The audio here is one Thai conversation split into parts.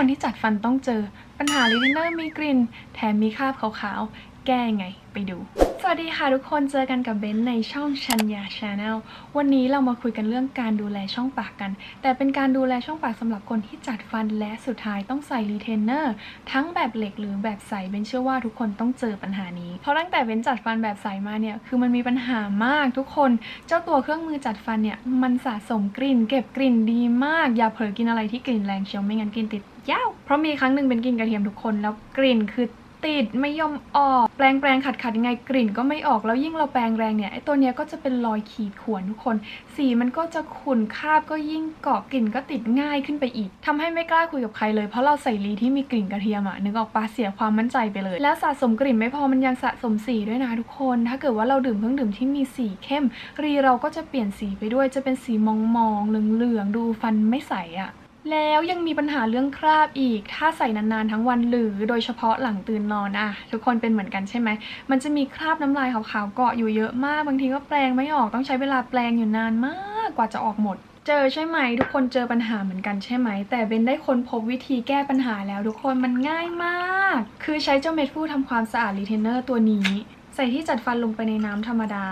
คนที่จัดฟันต้องเจอ ปัญหาลิทินเนอร์มีกลิ่น แถมมีคราบขาว แก้ยังไงไปดู สวัสดีค่ะทุกคนเจอกันกับเบนในช่องชัญญาชาแนลวันนี้เรามาคุยกันเรื่องการดูแลช่องปากกัน แต่เป็นการดูแลช่องปากสำหรับคนที่จัดฟันและสุดท้ายต้องใส่รีเทนเนอร์ทั้งแบบเหล็กหรือแบบใสเบนเชื่อว่าทุกคนต้องเจอปัญหานี้ เพราะตั้งแต่เบนจัดฟันแบบใสมาเนี่ยคือมันมีปัญหามากทุกคน เจ้าตัวเครื่องมือจัดฟันเนี่ยมันสะสมกลิ่น เก็บกลิ่นดีมาก อย่าเผลอกินอะไรที่กลิ่นแรงเชียวไม่งั้นกลิ่นติดยาวเพราะมีครั้งหนึ่งเป็นกินกระเทียมทุกคนแล้วกลิ่นคือ ติดไม่ยอมออก แปลงแปลงขัดขัดยังไงกลิ่นก็ไม่ออกแล้วยิ่งเราแปลงแรงเนี่ยไอตัวเนี้ยก็จะเป็นรอยขีดข่วนทุกคน สีมันก็จะขุ่นคาบก็ยิ่งเกาะกลิ่นก็ติดง่ายขึ้นไปอีกทำให้ไม่กล้าคุยกับใครเลยเพราะเราใส่ลีที่มีกลิ่นกระเทียมอะนึกออกปะเสียความมั่นใจไปเลย แล้วสะสมกลิ่นไม่พอมันยังสะสมสีด้วยนะทุกคน ถ้าเกิดว่าเราดื่มเครื่องดื่มที่มีสีเข้ม รีเราก็จะเปลี่ยนสีไปด้วยจะเป็นสีมองมองๆเหลืองๆดูฟันไม่ใสอะ แล้วยังมีปัญหาเรื่องคราบอีก ถ้าใส่นานๆทั้งวันหรือโดยเฉพาะหลังตื่นนอนอะทุกคนเป็นเหมือนกันใช่ไหม มันจะมีคราบน้ำลายขาวๆเกาะอยู่เยอะมาก บางทีก็แปลงไม่ออก ต้องใช้เวลาแปลงอยู่นานมากกว่าจะออกหมดเจอใช่ไหมทุกคนเจอปัญหาเหมือนกันใช่ไหม แต่เบนได้ค้นพบวิธีแก้ปัญหาแล้วทุกคนมันง่ายมาก คือใช้เจ้าเม็ดฟูทำความสะอาดรีเทนเนอร์ตัวนี้ ใส่ที่จัดฟันลงไปในน้ำธรรมดา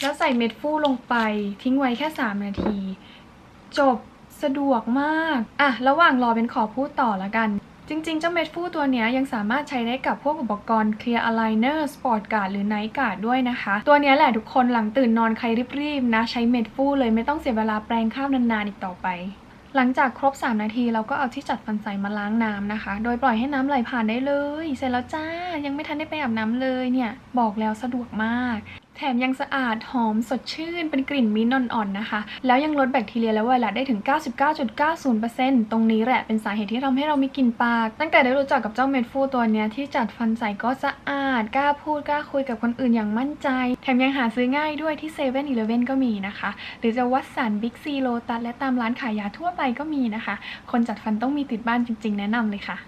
แล้วใส่เม็ดฟูลงไปทิ้งไว้แค่ 3 นาที จบ สะดวกมาก อะ ระหว่างรอเป็นขอพูดต่อละกัน จริงๆ เจ้าเม็ดฟูตัวนี้ยังสามารถใช้ได้กับพวกอุปกรณ์ Clear Aligner Sport Guard หรือ Night Guard ด้วยนะคะ ตัวนี้แหละทุกคนหลังตื่นนอนใครรีบๆนะใช้เม็ดฟูเลยไม่ต้องเสียเวลาแปรงคราบนานๆอีกต่อไปหลังจากครบ 3 นาทีเราก็เอาที่จัดฟันใสมาล้างน้ำนะคะ โดยปล่อยให้น้ำไหลผ่านได้เลย เสร็จแล้วจ้า ยังไม่ทันได้ไปอาบน้ำเลยเนี่ย บอกแล้วสะดวกมาก แถมยังสะอาดหอมสดชื่น เป็นกลิ่นมิ้นท์อ่อนๆนะคะ แล้วยังลดแบคทีเรียและไวรัสได้ถึง 99.90%ตรงนี้แหละเป็นสาเหตุที่ทำให้เรามีกลิ่นปาก ตั้งแต่ได้รู้จักกับเจ้าเม็ดฟูตัวเนี้ยที่จัดฟันใสก็สะอาดกล้าพูดกล้าคุยกับคนอื่นอย่างมั่นใจ แถมยังหาซื้อง่ายด้วยที่เซเว่นอีเลฟเว่นก็มีนะคะ หรือจะวัดสันบิ๊กซีโลตัสและตามร้านขายยาทั่วไปก็มีนะคะ คนจัดฟันต้องมีติดบ้านจริงๆ แนะนำเลยค่ะ